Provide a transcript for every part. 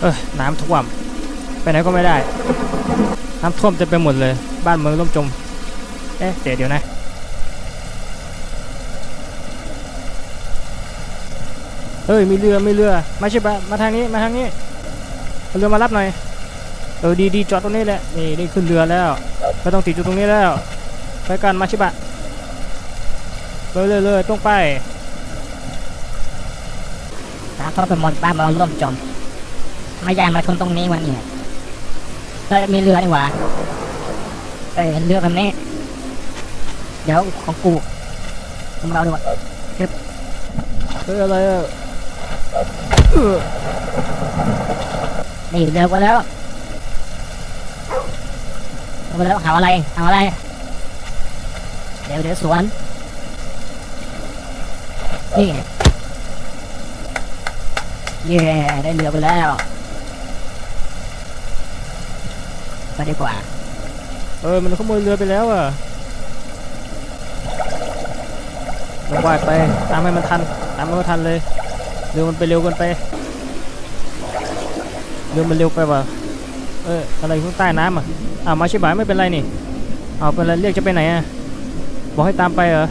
เออน้ำท่วม ไปไหนก็ไม่ได้ น้ำท่วมเต็มไปหมดเลย บ้านเมืองล่มจม เอ๊ะเดี๋ยวเดี๋ยวนะ เฮ้ย มีเรือมีเรือ มาใช่ปะมาทางนี้ มาทางนี้ เรือมารับหน่อย เออ ดีดีจอดตรงนี้แหละ นี่นี่ขึ้นเรือแล้วไม่ต้องติดอยู่ตรงนี้แล้ว ไปกัน มาใช่ปะเลยเลยเลยต้องไปน้ำท่วมไปหมดบ้านเราร่มจม ไม่ยายมาชนตรงนี้วันนี้เฮ้ยมีเรือนี่หว่าเอ้ยเรือแบบนี้ เดี๋ยวของกูมึงเราดูว่าเฮ้ยอะไรอะเออนี่เรือไปแล้วเรือแล้วหาอะไรหาอะไร เดี๋ยวเดี๋ยวสวนนี่เย่ได้เรือไปแล้ว ไปดีกว่า เออ มันขโมยเรือไปแล้วอะลงว่ายไป ตามให้มันทัน ตามให้มันทันเลย เรือมันไปเร็วกินไป เรือมันเร็วไปว่ะ เออ อะไรข้างใต้น้ำอะอ้าวมาชิบายไม่เป็นไรนี่เอาเป็นไรเรียกจะไปไหนอะ บอกให้ตามไปเหรอ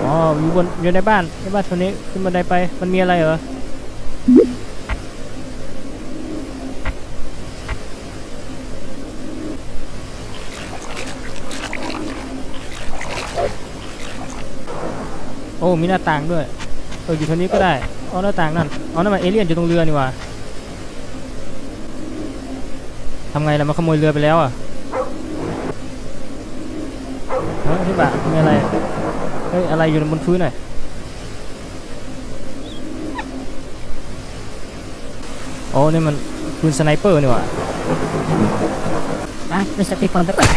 อ๋อ อยู่บนอยู่ในบ้านในบ้านเท่านี้ขึ้นบันไดไป มันมีอะไรเหรอ โอ้มีหน้าต่างด้วยเอออยู่เท่านี้ก็ได้เอาหน้าต่างนั่นเอานั่นมันเอเลี่ยนอยู่ตรงเรือนี่ว่าทำไงล่ะมันขโมยเรือไปแล้วอะเฮ้ยที่บ่ามีอะไรเฮ้ยอะไรอยู่บนพื้นหน่อยโอ้นี่มันปืนสไนเปอร์นี่ว่านะมีสติคนไปก่อน